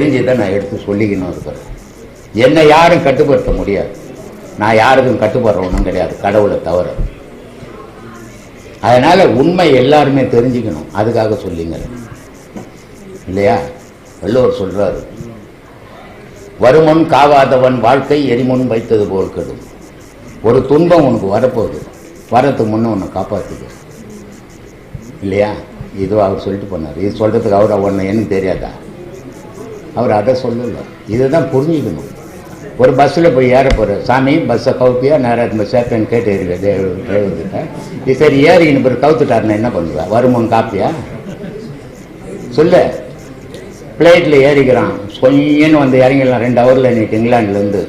தெரிஞ்சதை நான் எடுத்து சொல்லிக்கணும் இருக்கிறேன் என்னை யாரும் கட்டுப்படுத்த முடியாது. நான் யாருக்கும் கட்டுப்படுறவனும் கிடையாது. கடவுளை தவிர. அதனால உண்மை எல்லாருமே தெரிஞ்சுக்கணும். அதுக்காக சொல்லிங்க இல்லையா? வள்ளுவர் சொல்றாரு வருமுன் காவாதவன் வாழ்க்கை எரிமுன் வைத்தது போல் கெடும். ஒரு துன்பம் உனக்கு வரப்போகுது. வரத்துக்கு முன்ன உன்னை காப்பாற்றுது இல்லையா? இது அவர் சொல்லிட்டு போனார். இது சொல்றதுக்கு அவர் ஒன்று எனக்கு தெரியாதா? அவர் அதை சொல்லலை. இதுதான் புரிஞ்சுக்கணும். ஒரு பஸ்ஸில் போய் ஏற போகிற சாமி பஸ்ஸை கவுப்பியா நேராக நம்ம சேப்பேன்னு கேட்டு ஏறிடுவேன் டிரைவர்கிட்ட இது சரி ஏறிக்கின்னு பிறகு கவுத்துட்டாருன்னு என்ன பண்ணுவா? வருமுன் காப்பியா? சொல்லு. ஃப்ளைட்டில் ஏறிக்கிறான். சொன்னு வந்து இறங்கிடலாம். ரெண்டு ஹவரில் இன்னைக்கு இங்கிலாந்துலேருந்து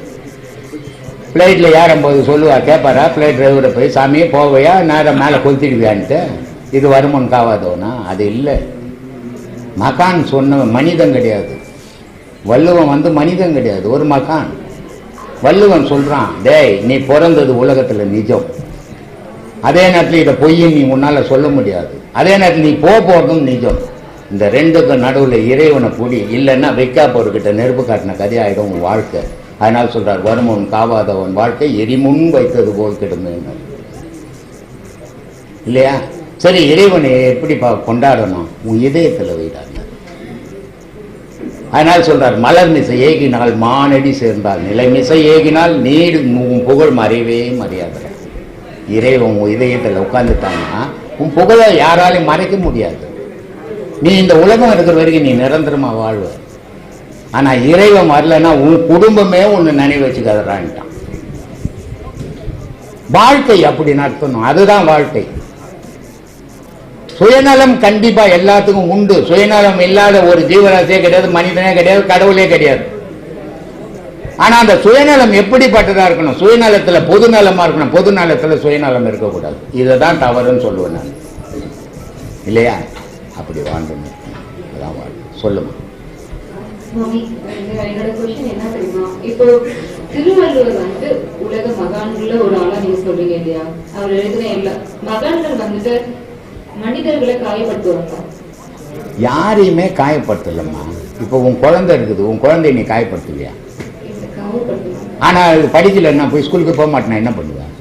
ஃப்ளைட்டில் ஏறும்போது சொல்லுவா கேட்பாரா ஃப்ளைட் டிரைவரை போய் சாமியே போவையா? நேரம் மேலே கொளுத்திடுவியான்ட்டு. இது வருமுன் காவாதோனா? அது இல்லை. மகான் சொன்ன மனிதன் கிடையாது. வள்ளுவன் வந்து மனிதன் கிடையாது ஒரு மகான். வள்ளுவன் சொல்றான் டேய் நீ பிறந்தது உலகத்துல நிஜம். அதே நேரத்தில் இதை பொய்யும் நீ உன்னால சொல்ல முடியாது. அதே நேரத்தில் நீ போக போறதும் நிஜம். இந்த ரெண்டுக்கும் நடுவில் இறைவனை புடி இல்லைன்னா வைக்கா போர்கிட்ட நெருப்பு காட்டின கதையாயிடும் உன் வாழ்க்கை. அதனால் சொல்றார் வருமன் காவாதவன் வாழ்க்கை எரிமுன் வைத்தது போல் கெடுமேன்னு இல்லையா? சரி இறைவனை எப்படி கொண்டாடணும்? உன் இதயத்தில் வைடாது அதனால் சொல்றார் மலர் மிசை ஏகினால் மானடி சேர்ந்தால் நிலை மிசை ஏகினால் நீடு உன் புகழ் மறையவே மரியாதை. இறைவன் உன் இதயத்தில் உட்காந்துட்டாங்கன்னா உன் புகழை யாராலையும் மறைக்க முடியாது. நீ இந்த உலகம் இருக்கிற வரைக்கும் நீ நிரந்தரமாக வாழ்வ. ஆனால் இறைவன் வரலன்னா உன் குடும்பமே ஒன்று நினைவு வச்சுக்காதான்ட்டான் வாழ்க்கை அப்படி நடத்தணும் அதுதான் வாழ்க்கை. சுயநலம் கண்டிப்பா எல்லாத்துக்கும் உண்டு. சுயநலம் இல்லாத ஒரு ஜீவராசியே கிடையாது மனிதனே கிடையாது கடவுளே கிடையாது. ஆனா அந்த சுயநலம் எப்படிப்பட்டதா இருக்கணும்? சுயநலத்துல பொதுநலமா இருக்கணும்? பொதுநலத்துல சுயநலம் இருக்கக்கூடாது. இதை தான் தவறுன்னு சொல்லுவேன் நான். இல்லையா? அப்படி வாழ்ந்து அதான் வாழ்க்கை சொல்லுமா என்னோட கொஸ்டின் என்ன தெரியுமா? இப்போ திருவள்ளுவர் வந்து உலக மகான்கள ஒரு ஆளா நீங்க சொல்றீங்க இல்லையா? அவர் எழுதின எல்லா மகான்கள் வந்துட்டு மனிதர்களை காயப்படுத்துவாங்க. யாரையுமே காயப்படுத்தலம்மா. இப்போ உன் குழந்தை இருக்குது உன் குழந்தைய நீ காயப்படுத்துவியா? இந்த காயப்படுத்துவாங்க. ஆனா அது படிக்கல நான் போய் ஸ்கூலுக்கு போக மாட்டேன் என்ன பண்ணுவேன்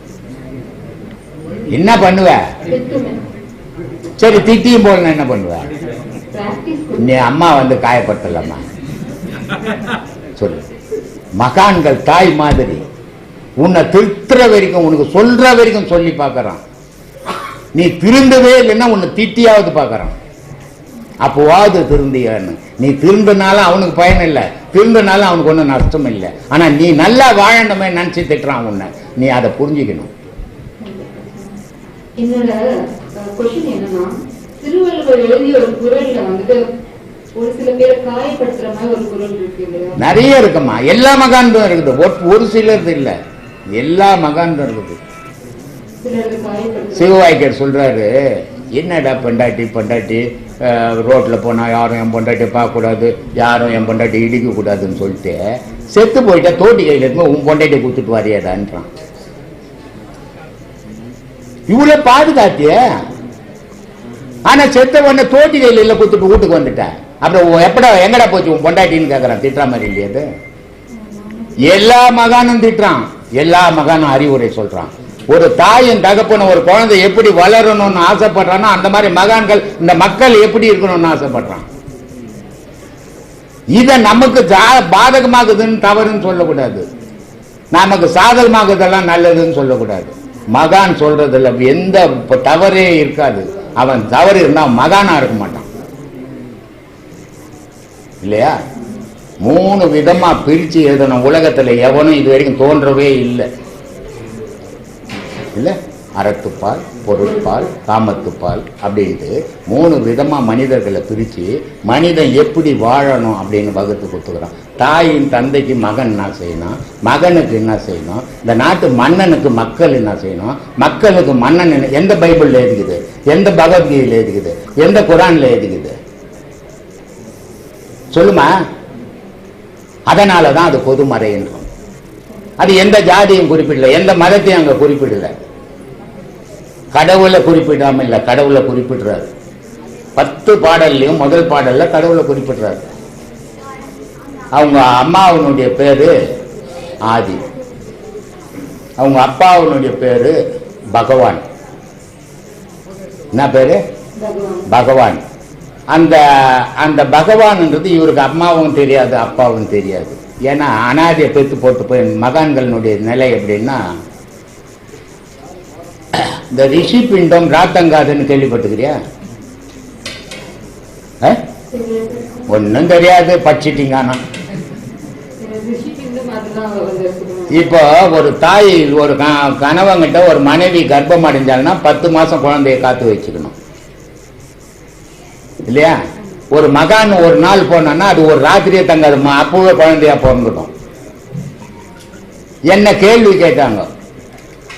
என்ன பண்ணுவ? சரி திட்டியும் போல என்ன பண்ணுவ? நீ அம்மா வந்து காயப்படுத்தலாமா சொல்லு. மகான்கள் தாய் மாதிரி. உன்னை திருத்துற வரைக்கும் உனக்கு சொல்ற வரைக்கும் சொல்லி பார்க்கறான். நீ திருந்தவே இல்லைன்னா உன்னை திட்டியாவது பார்க்கறான். அப்போவாவது திருந்தியான்னு. நீ திருந்தனால அவனுக்கு பயன் இல்லை. திருந்தனால அவனுக்கு ஒன்றும் நஷ்டம் இல்லை. ஆனா நீ நல்லா வாழணுமே நினைச்சு திட்டுறான் உன்னை. நீ அதை புரிஞ்சுக்கணும். என்னோட கொஸ்டின் என்னன்னா திருவள்ளுவர் எழுதிய ஒரு குரல்ல வந்துட்டு ஒரு சில பேரை காயப்படுத்துற மாதிரி ஒரு குரல் இருக்கு நிறைய இருக்குமா? எல்லா மகான்களும் இருக்குது. ஒரு- சிலது இல்லை. எல்லா மகான்களும் இருக்குது. சிவவாய்க்கர் சொல்றாரு என்னடா பொண்டாட்டி பொண்டாட்டி ரோட்டில் போனால் யாரும் என் பொண்டாட்டி பார்க்கக்கூடாது யாரும் என் பொண்டாட்டி இடிக்கக்கூடாதுன்னு சொல்லிட்டு செத்து போயிட்டா தோட்டி கையில் இருக்கும்போது உன் பொண்டாட்டி கொடுத்துட்டு வரையாடான்றான். இவ்வளோ பாதுகாத்திய? ஆனா செத்த உடனே தோட்டி கையில் இல்லை கொடுத்துட்டு வீட்டுக்கு வந்துட்டேன் அப்புறம் எப்படா எங்கடா போச்சு உன் பொண்டாட்டின்னு கேட்குறான் திட்டுற மாதிரி இல்லையா அது. எல்லா மகானும் திட்டுறான். எல்லா மகானும் அறிவுரை சொல்றான். ஒரு தாயின் தகப்பன ஒரு குழந்தை எப்படி வளரணும்னு ஆசைப்படுறானோ அந்த மாதிரி மகான்கள் இந்த மக்கள் எப்படி இருக்கணும்னு ஆசைப்படுறான் இதை நமக்கு பாதகமாகுதுன்னு தவறுன்னு சொல்லக்கூடாது. நமக்கு சாதகமாகுதெல்லாம் நல்லதுன்னு சொல்லக்கூடாது. மகான் சொல்றதுல எந்த தவறே இருக்காது. அவன் தவறு இருந்தா மகானா இருக்க மாட்டான். இல்லையா? மூணு விதமா பிரிச்சு எழுதணும். உலகத்துல எவனும் இது வரைக்கும் தோன்றவே இல்லை. இல்ல அறத்துப்பால் பொருட்பால் காமத்துப்பால் அப்படின்ட்டு மூணு விதமா மனிதர்களை பிரிச்சு மனிதன் எப்படி வாழணும் அப்படின்னு வகுத்து கொடுத்துக்கிறான். தாயின் தந்தைக்கு மகன் என்ன செய்யணும்? மகனுக்கு என்ன செய்யணும்? இந்த நாட்டு மன்னனுக்கு மக்கள் என்ன செய்யணும்? மக்களுக்கு மன்னன் என்ன- எந்த பைபிள்ல எழுதிக்குது? எந்த பகவத்கீதையில் எழுதிக்குது? எந்த குரான்ல எழுதிக்குது? சொல்லுமா? அதனால தான் அது பொதுமறைன்றோம் அது எந்த ஜாதியும் குறிப்பிடல எந்த மதத்தையும் அங்க குறிப்பிடல. கடவுளை குறிப்பிடாம இல்ல கடவுளை குறிப்பிடுறாரு. பத்து பாடல்லையும் முதல் பாடல்ல கடவுளை குறிப்பிடுறாரு. அவங்க அம்மாவனுடைய பேரு ஆதி. அவங்க அப்பாவனுடைய பேரு பகவான். என்ன பேரு? பகவான். அந்த அந்த பகவான்ன்றது இவருக்கு அம்மாவும் தெரியாது அப்பாவும் தெரியாது. ஏன்னா அனாதியை பெற்று போட்டு போய் மகான்களினுடைய நிலை எப்படின்னா இந்த ரிஷி பிண்டம் ராத்தங்காதுன்னு கேள்விப்பட்டுக்கிறியா தெரியாது. ஒன்றும் தெரியாது படிச்சிட்டீங்க ஆனா. இப்போ ஒரு தாய் ஒரு க- ஒரு மனைவி கர்ப்பம் அடைஞ்சாங்கன்னா பத்து மாசம் குழந்தைய காத்து வச்சுக்கணும். இல்லையா? ஒரு மகான் ஒரு நாள் போனான்னா அது ஒரு ராத்திரியை தங்காது. ம- அப்பவே குழந்தையா பிறந்துடும். என்ன கேள்வி கேட்டாங்க?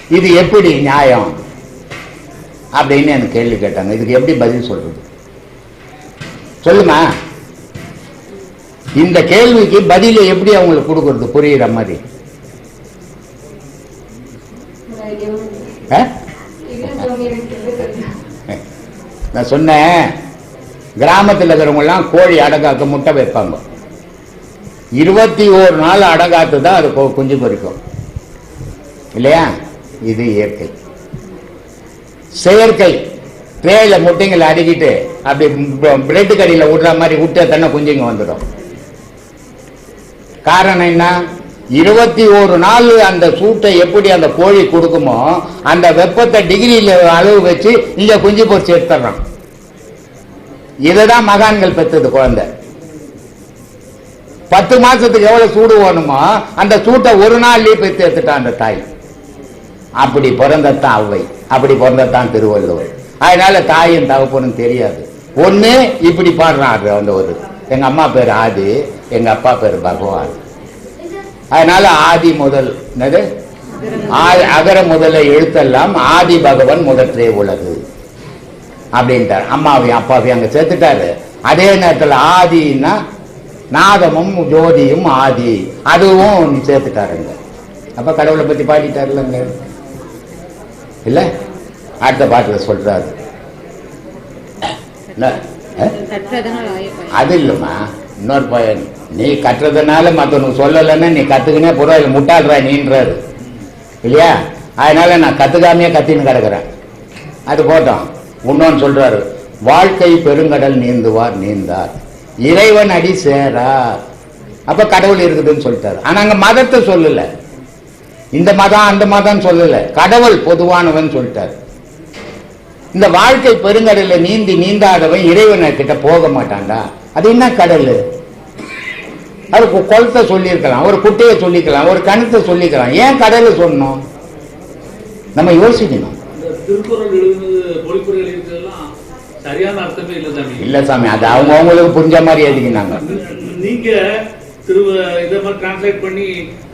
இது எப்படி நியாயம்? அப்படின்னு எனக்கு கேள்வி கேட்டாங்க. இதுக்கு எப்படி பதில் சொல்றது? சொல்லுமா இந்த கேள்விக்கு பதில எப்படி அவங்களுக்கு கொடுக்கறது? புரியுற மாதிரி. ஆ? நான் சொன்னேன். கிராமத்தில் இருக்கிறவங்கலாம் கோழி அடகாக்க முட்டை வைப்பாங்க. இருபத்தி ஓரு நாள் அடகாத்து தான் அது கொ- குஞ்சு பொரிக்கும். இல்லையா? இது இயற்கை. செயற்கை. ட்ரேல முட்டைங்களை அடுக்கிட்டு அப்படி பிரெட் கடியில் விடுற மாதிரி விட்ட தானே குஞ்சுங்க வந்துடும். காரணம் என்ன? இருபத்தி ஒரு நாள் அந்த சூட்டை எப்படி அந்த கோழி கொடுக்குமோ அந்த வெப்பத்தை டிகிரியில் அளவு வச்சு இங்கே குஞ்சு பொறிச்சு எடுத்துடுறான். இதுதான் மகான்கள் பெற்றது குழந்தை. பத்து மாசத்துக்கு எவ்வளவு சூடு வேணுமோ அந்த சூட்டை ஒரு நாள்லயே பெற்று எடுத்துட்டான் அந்த தாய். அப்படி பிறந்தத்தான் அவ்வை அப்படி பிறந்தத்தான் திருவள்ளுவர். அதனால தாயும் தகப்பனும் தெரியாது. ஒண்ணு இப்படி பாடுறான் அந்த ஒரு. எங்க அம்மா பேர் ஆதி எங்க அப்பா பேர் பகவான். அதனால ஆதி முதல் என்னது? ஆ- அகர முதல எழுத்தெல்லாம் ஆதி பகவன் முதற்றே உலகு. அப்படின்ட்டார் அம்மாவையும் அப்பாவையும் அங்க சேர்த்துட்டாரு. அதே நேரத்தில் ஆதின்னா நாதமும் ஜோதியும் ஆதி. அதுவும் சேர்த்துட்டாருங்க. அப்ப கடவுளை பத்தி பாடிட்டாருலங்க. இல்லை? அடுத்த பாட்டில் சொல்கிறாரு அது இல்லைம்மா. இன்னொரு பையன் நீ கட்டுறதுனால மற்றவனுக்கு சொல்லலைன்னா நீ கத்துக்கினே புறா இல்லை முட்டாள்றா நீன்றாரு. இல்லையா? அதனால நான் கற்றுக்காமையே கத்தின்னு கிடக்குறேன். அது போட்டோம் இன்னொன்று சொல்கிறாரு வாழ்க்கை பெருங்கடல் நீந்துவார் நீந்தார். இறைவன் அடி சேரா அப்போ கடவுள் இருக்குதுன்னு சொல்லிட்டாரு. ஆனால் அங்கே மதத்தை சொல்லலை. இந்த மதம் அந்த மதம் சொல்லல. கடவுள் பொதுவானவன் சொல்லிட்டாரு. இந்த வாழ்க்கை பெருங்கடல்ல நீந்தி நீந்தாதவன் இறைவனை கிட்ட போக மாட்டான்டா. அது என்ன கடல்? அது குளத்தை சொல்லியிருக்கலாம் ஒரு குட்டையை சொல்லிக்கலாம் ஒரு கணத்தை சொல்லிக்கலாம் ஏன் கடலை சொன்னோம் நம்ம யோசிக்கணும். இல்ல சாமி அது அவங்க அவங்களுக்கு புரிஞ்ச மாதிரி எழுதிக்கினாங்க. நீங்க திரு இதை மாதிரி டிரான்ஸ்லேட் பண்ணி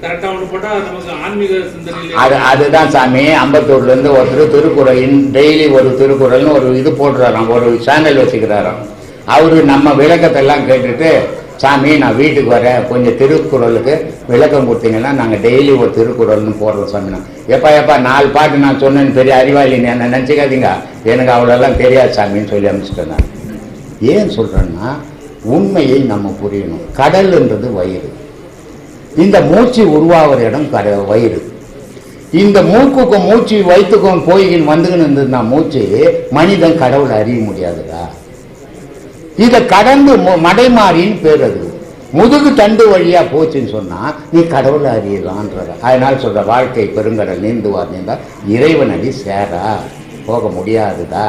கரெக்டா ஒண்ணு போட்டா நமக்கு ஆன்மீக சிந்தனையில அது அதுதான் சாமி. அம்பத்தூர்லேருந்து ஒருத்தர் திருக்குறள் டெய்லி ஒரு திருக்குறள்னு ஒரு இது போடுறாராம் ஒரு சேனல் வச்சுக்கிறாராம். அவரு நம்ம விளக்கத்தை எல்லாம் கேட்டுட்டு சாமி நான் வீட்டுக்கு வரேன். கொஞ்சம் திருக்குறளுக்கு விளக்கம் கொடுத்தீங்கன்னா நாங்கள் டெய்லி ஒரு திருக்குறள்னு போடுறோம் சாமி. நான் எப்பா எப்பா நாலு பாட்டு நான் சொன்னேன்னு பெரிய அறிவாளி நீ என்ன நினச்சிக்காதீங்க. எனக்கு அவ்வளோலாம் தெரியாது சாமின்னு சொல்லி அனுப்பிச்சிட்டேன் நான். ஏன் சொல்கிறேன்னா உண்மையை நம்ம புரியணும். கடல்ன்றது வயிறு. இந்த மூச்சு உருவாகிற இடம் கட வயிறு. இந்த மூக்குக்கும் மூச்சு வயிற்றுக்கும் போய்கின்னு வந்துக்கின்னு இருந்ததுன்னா மூச்சு மனிதன் கடவுளை அறிய முடியாதுடா. இதை கடந்து மு- மடைமாறின்னு பேர் அது. முதுகு தண்டு வழியா போச்சுன்னு சொன்னா நீ கடவுளை அறியலான்ற அதனால சொல்ற வாழ்க்கை பெருங்கடல் நீந்துவார் நீந்தா இறைவன் அடி சேரா. போக முடியாதுடா.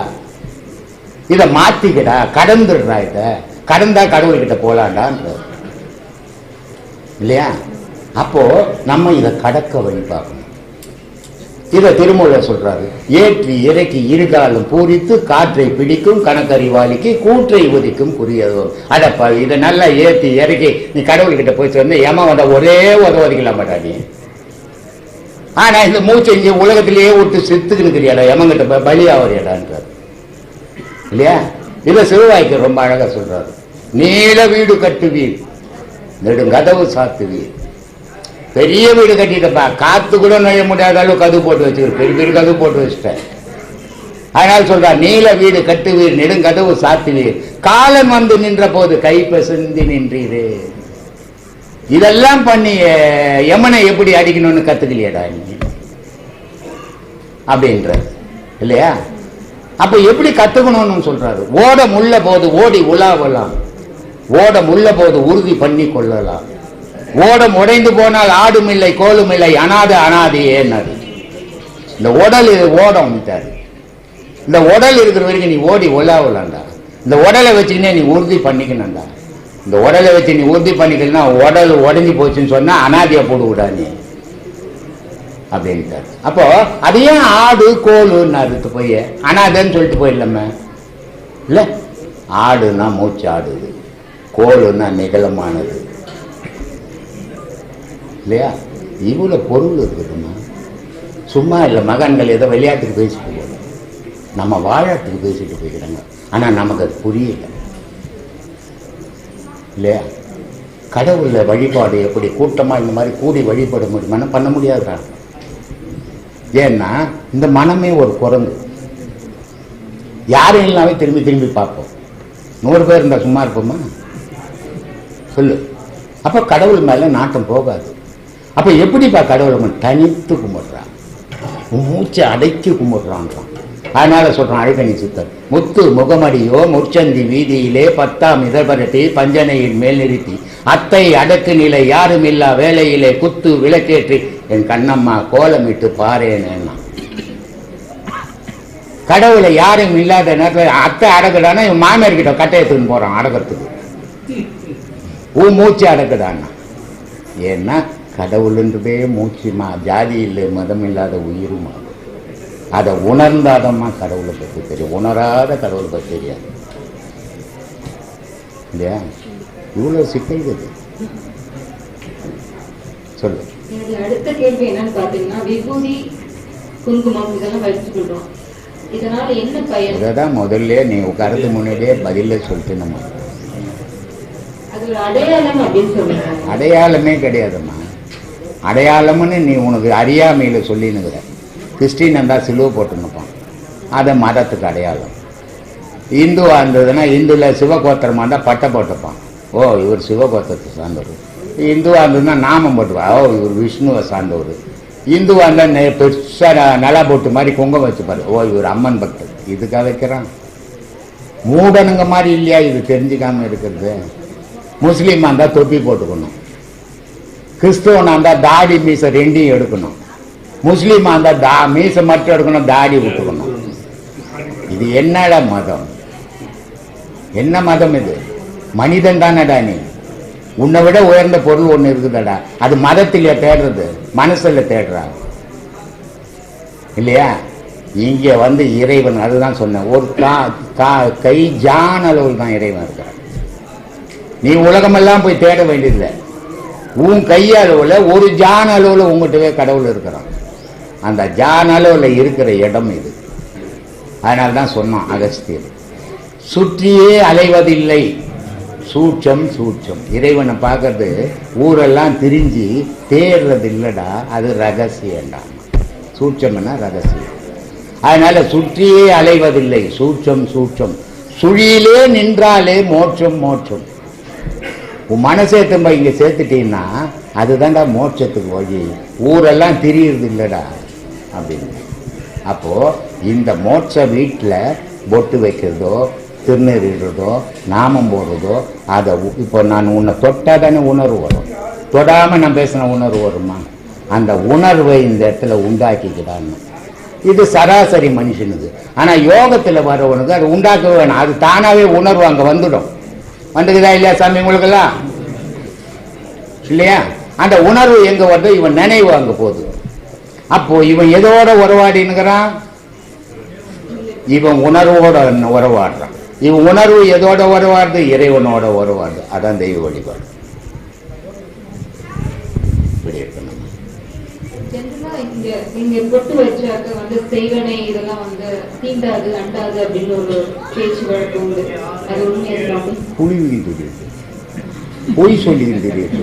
இதை மாத்திக்கடா. கடந்துடுறா இதை. கடந்தா கடவுள்கிட்ட போலாண்டான்ற இல்லையா? அப்போ நம்ம இதை கடக்க வழி பார்க்கணும். இதை திருமூலர் சொல்றாரு ஏற்றி இறக்கி இருகாலும் பூரித்து காற்றை பிடிக்கும் கணக்கறிவாளிக்கு கூற்றை உதிக்கும் புரியதோ அடப்பா இதை நல்லா ஏற்றி இறக்கி நீ கடவுள்கிட்ட போய் சொன்ன ஏமா வந்த ஒரே உதவ ஒதுக்கலாம் மாட்டா நீ? ஆனா இந்த மூச்சை இங்க உலகத்திலேயே விட்டு செத்துக்கு நிற்கிறியாடா எமங்கிட்ட ப- பலியாவறியாடான்றார். இல்லையா? இதை சிறுவாய்க்கு ரொம்ப அழகாக சொல்கிறார் நீல வீடு கட்டுவீர். நெடுங்கதவு சாத்துவீர். பெரிய வீடு கட்டிட்டப்பா காத்து கூட நுழைய முடியாத அளவு கதவு போட்டு வச்சுக்கிற பெரிய பெரிய கதவு போட்டு வச்சுட்டேன். அதனால சொல்றா நீல வீடு கட்டுவீர் நெடுங்கதவு சாத்துவீர். காலம் வந்து நின்ற போது கை பெசந்தி நின்றீரே. இதெல்லாம் பண்ணி யமனை எப்படி அடிக்கணும்னு கத்துக்கலையடா நீ? அப்படின்ற இல்லையா? அப்ப எப்படி கத்துக்கணும்னு சொல்றாரு? ஓட முள்ள போது ஓடி உலாவலாம். ஓட முள்ள போது உறுதி பண்ணி கொள்ளலாம். ஓடம் உடைந்து போனால் ஆடும் இல்லை கோலும் இல்லை அனாத அனாதையேன்னாரு இந்த உடல் இது ஓடம் இந்த உடல் இருக்கிற வரைக்கும் நீ ஓடி உலாவலாம்டா இந்த உடலை வச்சுக்கினே நீ உறுதி பண்ணிக்கணும்டா. இந்த உடலை வச்சு நீ உறுதி பண்ணிக்கலாம் உடல் உடஞ்சி போச்சுன்னு சொன்னா அனாதையா போடுவிடா நீ அப்படின்ட்டார். அப்போ அது ஏன் ஆடு கோலுன்னு அறுத்து போய் அனாதைன்னு சொல்லிட்டு போயிடலாமே. இல்ல ஆடுனா மூச்சு ஆடுது கோலுன்னா நிகழமானது. இல்லையா? இவ்வளோ பொருள் இருக்குதுமா சும்மா இல்லை மகன்கள் ஏதோ விளையாட்டுக்கு பேசிட்டு போகணும் நம்ம வாழத்துக்கு பேசிட்டு போய்க்கிறாங்க. ஆனால் நமக்கு அது புரியல. இல்லையா? கடவுளில் வழிபாடு எப்படி கூட்டமாக இந்த மாதிரி கூடி வழிபட முடியுமான்னு பண்ண முடியாதுடா. ஏன்னா இந்த மனமே ஒரு குரங்கு. யாரும் இல்லாமே திரும்பி திரும்பி பார்ப்போம். நூறு பேர் இருந்தால் சும்மா இருப்போமா? சொல்லு. அப்போ கடவுள் மேலே நாட்டம் போகாது. அப்போ எப்படிப்பா கடவுளை நம்ம தனித்து கும்பிட்றான்? மூச்சை அடக்கி கும்பிட்றான் அதனால சொல்றான் அழகனி சித்தர் முத்து முகமடியோ முற்சந்தி வீதியிலே பத்தாம் இதழ்பரட்டி பஞ்சனையின் மேல் நிறுத்தி அத்தை அடக்கு நிலை யாரும் இல்லா வேலையிலே குத்து விளக்கேற்றி என் கண்ணம்மா கோலமிட்டு பாரேனேன்னா. கடவுளை யாரும் இல்லாத நேரத்தில் அத்தை அடக்குடானா இவன் மாமியார் கிட்ட போறான் அடக்கிறதுக்கு உன் மூச்சு அடக்குதான்னா. ஏன்னா கடவுளுன்றதே மூச்சுமா ஜாதி இல்லை மதம் இல்லாத உயிருமா? அதை உணர்ந்தாதம்மா கடவுளை பற்றி தெரியும். உணராத கடவுளை பற்றி தெரியாது. இல்லையா? இவ்வளோ சிக்கல் இது. சொல்லு. அடுத்த கேள்வி என்னன்னு பாத்தீங்கன்னா விபூதி குங்குமம் இதெல்லாம் வச்சுக்கிட்டோம் இதனால என்ன பயன்? இதை தான் முதல்ல நீ உட்காரது முன்னாடியே பதில சொல்லிட்டு நம்ம அடையாளம் கிடையாதும்மா. அடையாளம்னு நீ உனக்கு அறியாமையில் சொல்லினுக்கிற. கிறிஸ்டின் இருந்தால் சிலுவை போட்டுன்னுப்பான் அது மதத்துக்கு அடையாளம். இந்துவாக இருந்ததுன்னா இந்துவில் சிவகோத்திரமாக இருந்தால் பட்டை போட்டுப்பான். ஓ இவர் சிவகோத்திரத்தை சார்ந்தவர். இந்துவாக இருந்ததுன்னா நாமம் போட்டுப்பா ஓ இவர் விஷ்ணுவை சார்ந்தவர். இந்துவாக இருந்தால் பெருசாக நலா போட்டு மாதிரி குங்கம் வச்சுப்பாரு. ஓ இவர் அம்மன் பக்தர். இதுக்காக வைக்கிறான். மூடனுங்க மாதிரி இல்லையா இது தெரிஞ்சுக்காம இருக்கிறது? முஸ்லீமாக இருந்தால் தொப்பி போட்டுக்கணும். கிறிஸ்துவனாக இருந்தால் தாடி மீசை ரெண்டையும் எடுக்கணும். முஸ்லீம் இருந்தால் தா மீசை மட்டும் எடுக்கணும் தாடி விட்டுக்கணும் இது என்னடா மதம்? என்ன மதம் இது? மனிதன் தானடா நீ? உன்னை விட உயர்ந்த பொருள் ஒன்று இருக்குதுடா. அது மதத்தில் தேடுறது மனசில் தேடுறா. இல்லையா? இங்கே வந்து இறைவன் அதுதான் சொன்னேன். ஒரு கா கா கை ஜான் அளவில் தான் இறைவன் இருக்கிறான். நீ உலகமெல்லாம் போய் தேட வேண்டியதில்லை. உன் கையளவில் ஒரு ஜான் அளவில் உங்கள்கிட்டவே கடவுள் இருக்கிறான். அந்த ஜான அளவில் இருக்கிற இடம் இது. அதனால தான் சொன்னான் அகஸ்தியர். சுற்றியே அலைவதில்லை. சூட்சம் சூட்சம். இறைவனை பார்க்கறது ஊரெல்லாம் திரிஞ்சு தேடுறது இல்லைடா அது ரகசியம்டா. சூட்சம்னா ரகசியம். அதனால சுற்றியே அலைவதில்லை. சூட்சம் சூட்சம். சுழியிலே நின்றாலே மோட்சம் மோட்சம். உன் மனசே திரும்ப இங்கே சேர்த்துட்டீங்கன்னா அதுதான்டா மோட்சத்துக்கு வழி. ஊரெல்லாம் திரியிறது இல்லைடா அப்படின்னு. அப்போது இந்த மோட்ச வீட்டில் பொட்டு வைக்கிறதோ திருநெறிடுறதோ நாமம் போடுறதோ அதை இப்போ நான் உன்னை தொட்டால் தானே உணர்வு வரும். தொடாமல் நான் பேசின உணர்வு வருமா? அந்த உணர்வை இந்த இடத்துல உண்டாக்கிக்கிறான்னு இது சராசரி மனுஷனுக்கு ஆனால் யோகத்தில் வரவனுக்கு அது உண்டாக்க வேணும். அது தானாகவே உணர்வு அங்கே வந்துடும். வந்துக்குதா இல்லையா சாமி உங்களுக்கெல்லாம்? இல்லையா? அந்த உணர்வு எங்கே வருதோ இவன் நினைவு அங்கே போகுது. அப்போ இவன் எதோட உறவாடினுங்கிறான் இவன் உணர்வோட உறவாடுறான். இவன் உணர்வு எதோட உறவாடுது? இறைவனோட உறவாடுது. அதான் தெய்வ வழிபாடு. இப்படி பொட்டு வச்சாக்க வந்து செய்வனை இதெல்லாம் வந்து தீண்டாது அண்டாது அப்படின்னு ஒரு பேச்சு வழக்கு உண்டு. அது உண்மையா புலிவிழி தெரியுது பொய் சொல்லியும் தெரியுது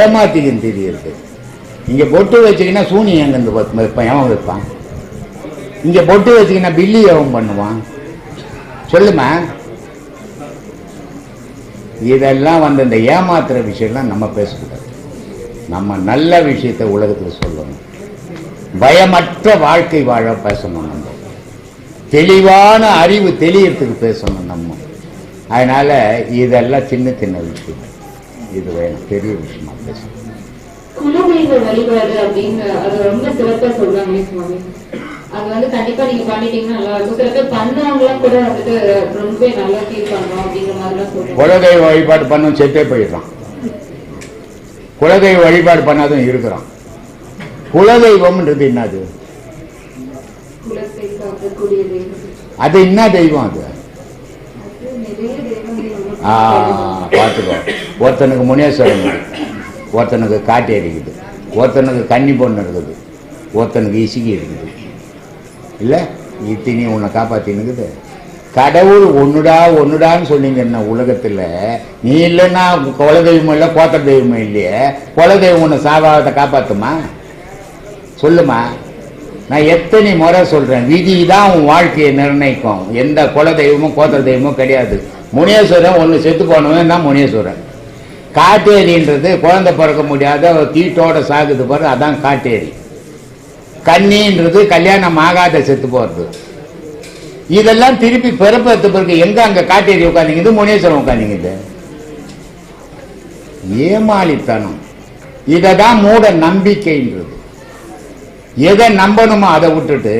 ஏமாத்தியும் தெரியுது இங்கே பொட்டு வச்சீங்கன்னா சூனி எங்கேருந்து வைப்பான் எவன் வைப்பான் இங்கே பொட்டு வச்சீங்கன்னா பில்லி எவன் பண்ணுவான்? சொல்லுமா? இதெல்லாம் வந்து இந்த ஏமாத்துற விஷயம்லாம் நம்ம பேசக்கூடாது. நம்ம நல்ல விஷயத்தை உலகத்தில் சொல்லணும். பயமற்ற வாழ்க்கை வாழ பேசணும் நம்ம. தெளிவான அறிவு தெளியறதுக்கு பேசணும் நம்ம. அதனால் இதெல்லாம் சின்ன சின்ன விஷயம். இது வேணும். பெரிய விஷயமா பேசணும். குலதெய்வ வழிபாடு அப்படின்னு அது ரொம்ப சிறப்பா சொல்றாங்க சுவாமி. அது வந்து கண்டிப்பா நீங்க பண்ணிட்டீங்கன்னா நல்லா இருக்கும். சில பேர் பண்ணவங்களாம் கூட வந்துட்டு ரொம்பவே நல்லா ஃபீல் பண்றோம் அப்படிங்கிற மாதிரிலாம் சொல்றாங்க. குலதெய்வ வழிபாடு பண்ணவும் செத்தே போயிடுறான். குலதெய்வ வழிபாடு பண்ணாதும் இருக்கிறான். குலதெய்வம்ன்றது என்னது அது? என்ன தெய்வம் அது? பார்த்துக்கோ. ஒருத்தனுக்கு முனேஸ்வரன் ஒருத்தனுக்கு காட்டு இருக்குது ஒருத்தனுக்கு கன்னி பொண்ணு இருக்குது ஒருத்தனுக்கு இசுகி இருக்குது. இல்லை? இத்தினி உன்னை காப்பாற்றினுக்குது கடவுள் ஒன்றுடா ஒன்றுடான்னு சொன்னீங்கன்ன உலகத்தில்? நீ இல்லைன்னா குல தெய்வம் இல்லை கோத்த தெய்வமும் இல்லையே. குல தெய்வம் உன்னை சாவாத காப்பாற்றுமா சொல்லுமா. நான் எத்தனை முறை சொல்கிறேன் விதி தான் உன் வாழ்க்கையை நிர்ணயிக்கும். எந்த குல தெய்வமும் கோத்த தெய்வமும் கிடையாது. முனேஸ்வரன் ஒன்று செத்து போனவன் தான் முனேஸ்வரன். காட்டேரின்றது குழந்தை பிறக்க முடியாத ஒரு தீட்டோட சாகுது பாரு அதான் காட்டேரி. கன்னின்றது கல்யாணம் ஆகாத செத்து போகிறது இதெல்லாம் திருப்பி பிறப்பத்து பிறகு எங்க அங்க காட்டேரி உட்காந்துங்குது முனேஸ்வரம் உட்காந்துங்குது ஏமாளித்தனம் இதை. தான் மூட நம்பிக்கைன்றது. எதை நம்பணுமோ அதை விட்டுட்டு